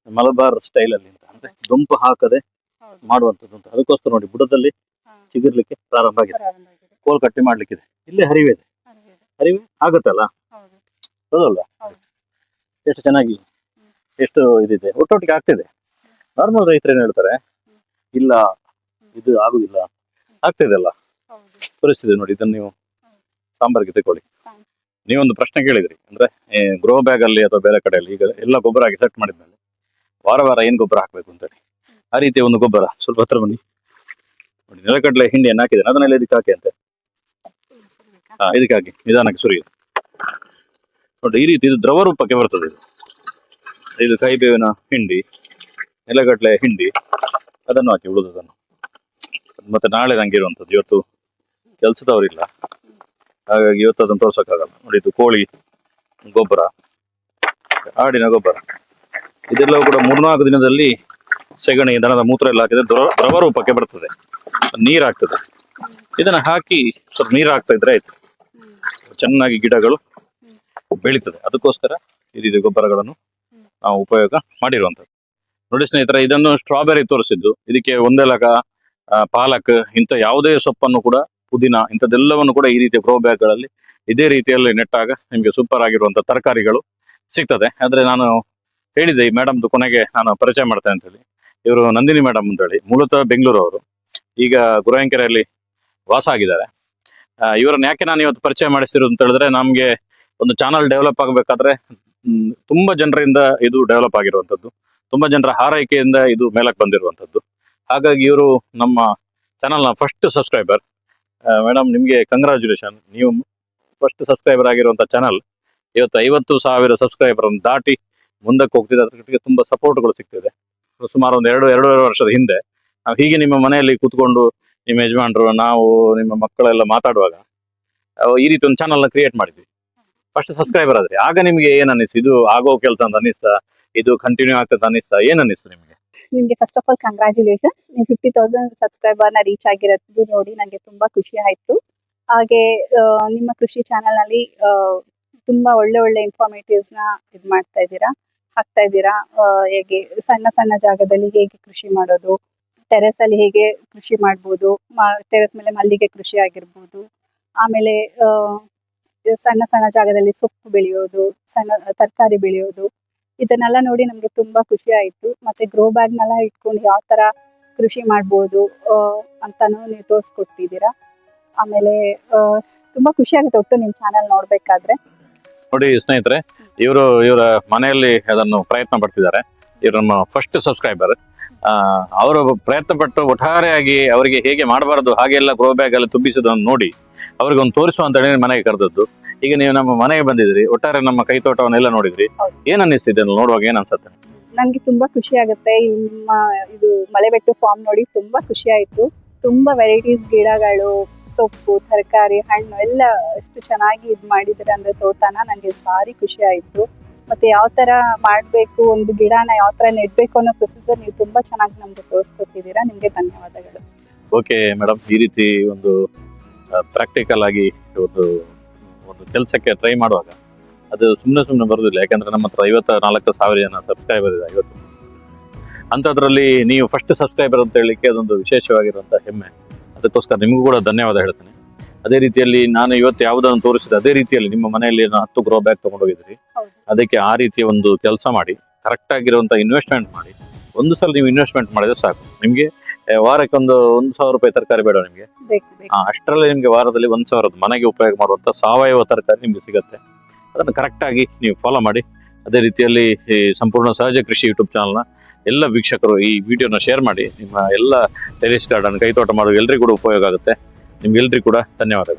Speaker 2: ಮಲಬಾರ್
Speaker 1: ಮಲಬಾರ್ ಸ್ಟೈಲಲ್ಲಿ ಅಂತ. ಅಂದ್ರೆ ಗುಂಪು ಹಾಕದೆ. ಮಾಡುವಂಥದ್ದು ಅಂತ. ಅದಕ್ಕೋಸ್ಕರ ನೋಡಿ ಬುಡದಲ್ಲಿ ಚಿಗಿರ್ಲಿಕ್ಕೆ ಪ್ರಾರಂಭ ಆಗಿದೆ. ಕೋಲ್ ಕಟ್ಟಿ ಮಾಡ್ಲಿಕ್ಕಿದೆ. ಇಲ್ಲೇ ಹರಿವೆ ಇದೆ. ಹರಿವೆ ಆಗುತ್ತಲ್ಲ?
Speaker 2: ಹೌದು.
Speaker 1: ಹೌದಲ್ಲ
Speaker 2: ಹೌದು.
Speaker 1: ಎಷ್ಟು ಚೆನ್ನಾಗಿ ಎಷ್ಟು ಇದಿದೆ. ಒಟ್ಟೊಟ್ಟಿಗೆ ಆಗ್ತಿದೆ. ನಾರ್ಮಲ್ ರೈತರು ಏನ್ ಹೇಳ್ತಾರೆ? ಇಲ್ಲ ಇದು ಆಗುದಿಲ್ಲ. ಆಗ್ತಿದೆ ಅಲ್ಲ? ತೋರಿಸ್ತಿದೆ ನೋಡಿ ಇದನ್ನು ನೀವು ಸಾಂಬಾರ್ಗೆ ತಗೊಳ್ಳಿ. ನೀವೊಂದು ಪ್ರಶ್ನೆ ಕೇಳಿದ್ರಿ. ಅಂದ್ರೆ ಗ್ರೋ ಬ್ಯಾಗ್ ಅಲ್ಲಿ ಅಥವಾ ಬೇರೆ ಕಡೆಯಲ್ಲಿ ಈಗ ಎಲ್ಲ ಗೊಬ್ಬರ ಹಾಕಿ ಸೆಟ್ ಮಾಡಿದ್ಮೇಲೆ ವಾರ ವಾರ ಏನ್ ಗೊಬ್ಬರ ಹಾಕ್ಬೇಕು ಅಂತೇಳಿ ಆ ರೀತಿಯ ಒಂದು ಗೊಬ್ಬರ ಸ್ವಲ್ಪ ಹತ್ರ ಬನ್ನಿ. ನೋಡಿ ನೆಲಕಡಲೆ ಹಿಂಡಿಯನ್ನು ಹಾಕಿದ್ದೇನೆ. ಅದನ್ನೆಲ್ಲ ಇದಕ್ಕೆ ಹಾಕಿ ಅಂತೆ? ಹಾ ಇದಕ್ಕೆ ಹಾಕಿ. ನಿಧಾನಕ್ಕೆ ಸುರಿಯು. ನೋಡಿ ಈ ರೀತಿ ಇದು ದ್ರವ ರೂಪಕ್ಕೆ ಬರ್ತದೆ ಇದು. ಇದು ಕೈಬೇವಿನ ಹಿಂಡಿ ನೆಲಗಡಲೆ ಹಿಂಡಿ ಅದನ್ನು ಹಾಕಿ ಉಳಿದದನ್ನು ಮತ್ತೆ ನಾಳೆ ನಂಗೆ ಇರುವಂಥದ್ದು ಇವತ್ತು ಕೆಲಸದವರಿಲ್ಲ. ಹಾಗಾಗಿ ಇವತ್ತು ಅದನ್ನು ತೋರ್ಸೋಕ್ಕಾಗಲ್ಲ. ನೋಡಿ, ಇದು ಕೋಳಿ ಗೊಬ್ಬರ. ಆಡಿನ ಗೊಬ್ಬರ. ಇದೆಲ್ಲವೂ ಕೂಡ ಮೂರ್ನಾಲ್ಕು ದಿನದಲ್ಲಿ ಸೆಗಣಿ, ದನದ ಮೂತ್ರ ಎಲ್ಲ ಹಾಕಿದ್ರೆ ದ್ರವ ದ್ರವ ರೂಪಕ್ಕೆ ಬರ್ತದೆ. ನೀರು ಹಾಕ್ತದೆ. ಇದನ್ನ ಹಾಕಿ ಸ್ವಲ್ಪ ನೀರು ಹಾಕ್ತಾ ಇದ್ರೆ ಆಯ್ತು. ಚೆನ್ನಾಗಿ ಗಿಡಗಳು ಬೆಳೀತದೆ. ಅದಕ್ಕೋಸ್ಕರ ಇದು ಗೊಬ್ಬರಗಳನ್ನು ನಾವು ಉಪಯೋಗ ಮಾಡಿರುವಂಥದ್ದು. ನೋಡಿ ಸ್ನೇಹಿತರೆ, ಇದನ್ನು ಸ್ಟ್ರಾಬೆರಿ ತೋರಿಸಿದ್ದು. ಇದಕ್ಕೆ ಒಂದೆಲಕ ಲಕ ಪಾಲಕ್, ಇಂಥ ಯಾವುದೇ ಸೊಪ್ಪನ್ನು ಕೂಡ ಪುದೀನ ಇಂಥದ್ದೆಲ್ಲವನ್ನು ಕೂಡ ಈ ರೀತಿಯ ಗ್ರೋ ಬ್ಯಾಗ್ಗಳಲ್ಲಿ ಇದೇ ರೀತಿಯಲ್ಲಿ ನೆಟ್ಟಾಗ ನಿಮಗೆ ಸೂಪರ್ ಆಗಿರುವಂಥ ತರಕಾರಿಗಳು ಸಿಗ್ತದೆ. ಆದರೆ ನಾನು ಹೇಳಿದೆ, ಈ ಮೇಡಮ್ದು ಕೊನೆಗೆ ನಾನು ಪರಿಚಯ ಮಾಡ್ತೇನೆ ಅಂತೇಳಿ ಇವರು ನಂದಿನಿ ಮೇಡಮ್ ಅಂತೇಳಿ ಮೂಲತಃ ಬೆಂಗಳೂರು ಅವರು ಈಗ ಗುರುವಂಕೆರೆಯಲ್ಲಿ ವಾಸ ಆಗಿದ್ದಾರೆ. ಇವರನ್ನ ಯಾಕೆ ನಾನು ಇವತ್ತು ಪರಿಚಯ ಮಾಡಿಸಿರೋದು ಅಂತ ಹೇಳಿದ್ರೆ, ನಮಗೆ ಒಂದು ಚಾನಲ್ ಡೆವಲಪ್ ಆಗಬೇಕಾದ್ರೆ ತುಂಬಾ ಜನರಿಂದ ಇದು ಡೆವಲಪ್ ಆಗಿರುವಂಥದ್ದು. ತುಂಬಾ ಜನರ ಹಾರೈಕೆಯಿಂದ ಇದು ಮೇಲಕ್ಕೆ ಬಂದಿರುವಂಥದ್ದು. ಹಾಗಾಗಿ ಇವರು ನಮ್ಮ ಚಾನಲ್ನ ಫಸ್ಟ್ ಸಬ್ಸ್ಕ್ರೈಬರ್ ಮೇಡಮ್ ನಿಮಗೆ ಕಂಗ್ರ್ಯಾಚುಲೇಷನ್ ನೀವು ಫಸ್ಟ್ ಸಬ್ಸ್ಕ್ರೈಬರ್ ಆಗಿರುವಂಥ ಚಾನಲ್ ಇವತ್ತು ಐವತ್ತು ಸಾವಿರ ಸಬ್ಸ್ಕ್ರೈಬರ್ ದಾಟಿ ಮುಂದಕ್ಕೆ ಹೋಗ್ತಿದೆ. ಅದ್ರ ಜೊತೆಗೆ ತುಂಬ ಸಪೋರ್ಟ್ಗಳು ಸಿಗ್ತಿದೆ. ಸುಮಾರು ಒಂದು ಎರಡು, ಎರಡೂವರೆ ವರ್ಷದ ಹಿಂದೆ. ನಾವು ಹೀಗೆ ನಿಮ್ಮ ಮನೆಯಲ್ಲಿ ಕೂತ್ಕೊಂಡು ನಿಮ್ಮ ಯಜಮಾನರು, ನಾವು, ನಿಮ್ಮ ಮಕ್ಕಳೆಲ್ಲ ಮಾತಾಡುವಾಗ ಈ ರೀತಿ ಒಂದು ಚಾನಲ್ನ ಕ್ರಿಯೇಟ್ ಮಾಡಿದ್ವಿ. ಫಸ್ಟ್ ಸಬ್ಸ್ಕ್ರೈಬರ್ ಆದರೆ, ಆಗ ನಿಮಗೆ ಏನು ಅನ್ನಿಸ್ತು ಇದು ಆಗೋ ಕೆಲಸ ಅಂತ ಅನ್ನಿಸ್ತಾ? ಇದು ಕಂಟಿನ್ಯೂ ಆಗ್ತದೆ ಅನ್ನಿಸ್ತಾ? ಏನು ಅನ್ನಿಸ್ತು ನಿಮಗೆ?
Speaker 2: ನಿಮ್ಗೆ ಫಸ್ಟ್ ಆಫ್ ಆಲ್ ಕಂಗ್ರ್ಯಾಚುಲೇಷನ್ಸ್ ನೀವು ಫಿಫ್ಟಿ ತೌಸಂಡ್ ಸಬ್ಸ್ಕ್ರೈಬರ್ನ ರೀಚ್ ಆಗಿರೋದು ನೋಡಿ ನನಗೆ ತುಂಬಾ ಖುಷಿ ಆಯ್ತು. ಹಾಗೆ ನಿಮ್ಮ ಕೃಷಿ ಚಾನೆಲ್ನಲ್ಲಿ ಆ, ತುಂಬಾ ಒಳ್ಳೆ ಒಳ್ಳೆ ಇನ್ಫಾರ್ಮೇಟಿವ್ಸ್ನ ಇದ್ ಮಾಡ್ತಾ ಇದ್ದೀರಾ? ಹಾಕ್ತಾ ಇದ್ದೀರಾ? ಹೇಗೆ ಸಣ್ಣ ಸಣ್ಣ ಜಾಗದಲ್ಲಿ ಹೇಗೆ ಕೃಷಿ ಮಾಡೋದು? ಟೆರೆಸ್ ಅಲ್ಲಿ ಹೇಗೆ ಕೃಷಿ ಮಾಡ್ಬೋದು? ಟೆರೆಸ್ ಮೇಲೆ ಮಲ್ಲಿಗೆ ಕೃಷಿ ಆಗಿರ್ಬೋದು. ಆಮೇಲೆ ಸಣ್ಣ ಸಣ್ಣ ಜಾಗದಲ್ಲಿ ಸೊಪ್ಪು ಬೆಳೆಯೋದು ಸಣ್ಣ ತರಕಾರಿ ಬೆಳೆಯೋದು. ಇದನ್ನೆಲ್ಲ ನೋಡಿ ನಮ್ಗೆ ತುಂಬಾ ಖುಷಿ ಆಯ್ತು. ಮತ್ತೆ ಗ್ರೋ ಬ್ಯಾಗ್ ನೆಲ್ಲ ಇಟ್ಕೊಂಡು ಯಾವ ತರ ಕೃಷಿ ಮಾಡ್ಬೋದು ಅಂತಾನೂ ನೀವು ತೋರಿಸ್ಕೊಟ್ಟಿದ್ದೀರಾ. ಆಮೇಲೆ ತುಂಬಾ ಖುಷಿ ಆಗುತ್ತೆ ಒಟ್ಟು ನಿಮ್ ಚಾನೆಲ್ ನೋಡ್ಬೇಕಾದ್ರೆ.
Speaker 1: ನೋಡಿ ಸ್ನೇಹಿತರೆ, ಇವರು ಇವರ ಮನೆಯಲ್ಲಿ ಅದನ್ನು ಪ್ರಯತ್ನ ಪಡ್ತಿದ್ದಾರೆ. ಇವರು ನಮ್ಮ ಫಸ್ಟ್ ಸಬ್ಸ್ಕ್ರೈಬರ್ ಅವರು ಪ್ರಯತ್ನ ಪಟ್ಟು ಒಟ್ಟಾರೆಯಾಗಿ ಅವರಿಗೆ ಹೇಗೆ ಮಾಡಬಾರದು, ಹಾಗೆಲ್ಲ ಗ್ರೋ ಬ್ಯಾಗ್ ಎಲ್ಲ ತುಂಬಿಸೋದನ್ನು ನೋಡಿ ಅವ್ರಿಗೆ ಒಂದು ತೋರಿಸುವ ಅಂತ ಹೇಳಿ ಮನೆಗೆ ಕರೆದದ್ದು. ಈಗ ನೀವು ನಮ್ಮ ಮನೆಗೆ ಬಂದಿದ್ರಿ ಒಟ್ಟಾರೆ ನಮ್ಮ ಕೈ ತೋಟವನ್ನೆಲ್ಲ ನೋಡಿದ್ರಿ. ಏನ್ ಅನ್ನಿಸ್ತಿದೆ ನೋಡುವಾಗ ಏನ್ ಅನ್ಸುತ್ತೆ?
Speaker 2: ನನ್ಗೆ ತುಂಬಾ ಖುಷಿ ಆಗುತ್ತೆ. ನಿಮ್ಮ ಇದು ಮಲೆಬೆಟ್ಟು ಫಾರ್ಮ್ ನೋಡಿ ತುಂಬಾ ಖುಷಿ ಆಯ್ತು. ತುಂಬಾ ವೆರೈಟೀಸ್ ಗಿಡಗಳು ಸೊಪ್ಪು ತರಕಾರಿ ಹಣ್ಣು ಎಲ್ಲ ಎಷ್ಟು ಚೆನ್ನಾಗಿ ಇದು ಮಾಡಿದ್ರೆ ಅಂದ್ರೆ ತೋಟನ ನನಗೆ ಭಾರಿ ಖುಷಿ ಆಯ್ತು. ಮತ್ತೆ ಯಾವ ತರ ಮಾಡ್ಬೇಕು ಒಂದು ಗಿಡನ ಯಾವ ತರ ನೆಡ್ಬೇಕು ಅನ್ನೋ ಪ್ರೊಸೀಜರ್ ನೀವು ತುಂಬಾ ಚೆನ್ನಾಗಿ ನಮ್ಗೆ ತೋರಿಸ್ಕೊಟ್ಟಿದ್ದೀರಾ. ನಿಮ್ಗೆ ಧನ್ಯವಾದಗಳು.
Speaker 1: ಓಕೆ ಮೇಡಮ್ ಈ ರೀತಿ ಒಂದು ಪ್ರಾಕ್ಟಿಕಲ್ ಆಗಿ ಒಂದು ಒಂದು ಕೆಲಸಕ್ಕೆ ಟ್ರೈ ಮಾಡುವಾಗ ಅದು ಸುಮ್ಮನೆ ಸುಮ್ಮನೆ ಬರೋದಿಲ್ಲ. ಯಾಕಂದ್ರೆ ನಮ್ಮ ಹತ್ರ ಐವತ್ತ ನಾಲ್ಕು ಸಾವಿರ ಜನ ಸಬ್ಸ್ಕ್ರೈಬರ್ ಇದೆ ಐವತ್ತು. ಅಂಥದ್ರಲ್ಲಿ ನೀವು ಫಸ್ಟ್ ಸಬ್ಸ್ಕ್ರೈಬರ್ ಅಂತ ಹೇಳಲಿಕ್ಕೆ ಅದೊಂದು ವಿಶೇಷವಾಗಿರುವಂಥ ಹೆಮ್ಮೆ. ಅದಕ್ಕೋಸ್ಕರ ನಿಮಗೂ ಕೂಡ ಧನ್ಯವಾದ ಹೇಳ್ತೇನೆ. ಅದೇ ರೀತಿಯಲ್ಲಿ ನಾನು ಇವತ್ತು ಯಾವುದನ್ನು ತೋರಿಸಿದೆ ಅದೇ ರೀತಿಯಲ್ಲಿ ನಿಮ್ಮ ಮನೆಯಲ್ಲಿ ಏನೋ ಹತ್ತು ಗ್ರೋ ಬ್ಯಾಗ್ ತಗೊಂಡೋಗಿದ್ರಿ. ಅದಕ್ಕೆ ಆ ರೀತಿಯ ಒಂದು ಕೆಲಸ ಮಾಡಿ ಕರೆಕ್ಟ್ ಆಗಿರುವಂಥ ಇನ್ವೆಸ್ಟ್ಮೆಂಟ್ ಮಾಡಿ. ಒಂದು ಸಲ ನೀವು ಇನ್ವೆಸ್ಟ್ಮೆಂಟ್ ಮಾಡಿದ್ರೆ ಸಾಕು. ನಿಮಗೆ ವಾರಕ್ಕೆ ಒಂದು ಒಂದು ಸಾವಿರ ರೂಪಾಯಿ ತರಕಾರಿ ಬೇಡ ನಿಮಗೆ?
Speaker 2: ಬೇಕು ಬೇಕು.
Speaker 1: ಆ, ಅಷ್ಟರಲ್ಲಿ ನಿಮಗೆ ವಾರದಲ್ಲಿ ಒಂದು ಸಾವಿರದ ಮನೆಗೆ ಉಪಯೋಗ ಮಾಡುವಂತ ಸಾವಯವ ತರಕಾರಿ ನಿಮಗೆ ಸಿಗುತ್ತೆ. ಅದನ್ನು ಕರೆಕ್ಟಾಗಿ ನೀವು ಫಾಲೋ ಮಾಡಿ. ಅದೇ ರೀತಿಯಲ್ಲಿ ಈ ಸಂಪೂರ್ಣ ಸಹಜ ಕೃಷಿ ಯೂಟ್ಯೂಬ್ ಚಾನಲ್ನ ಎಲ್ಲ ವೀಕ್ಷಕರು ಈ ವಿಡಿಯೋನ ಶೇರ್ ಮಾಡಿ. ನಿಮ್ಮ ಎಲ್ಲ ಟೆರಿಸ್ ಗಾರ್ಡನ್ ಕೈತೋಟ ಮಾಡುವ ಎಲ್ರಿಗೂ ಕೂಡ ಉಪಯೋಗ ಆಗುತ್ತೆ. ನಿಮ್ಗೆಲ್ರಿಗೂ ಕೂಡ ಧನ್ಯವಾದಗಳು.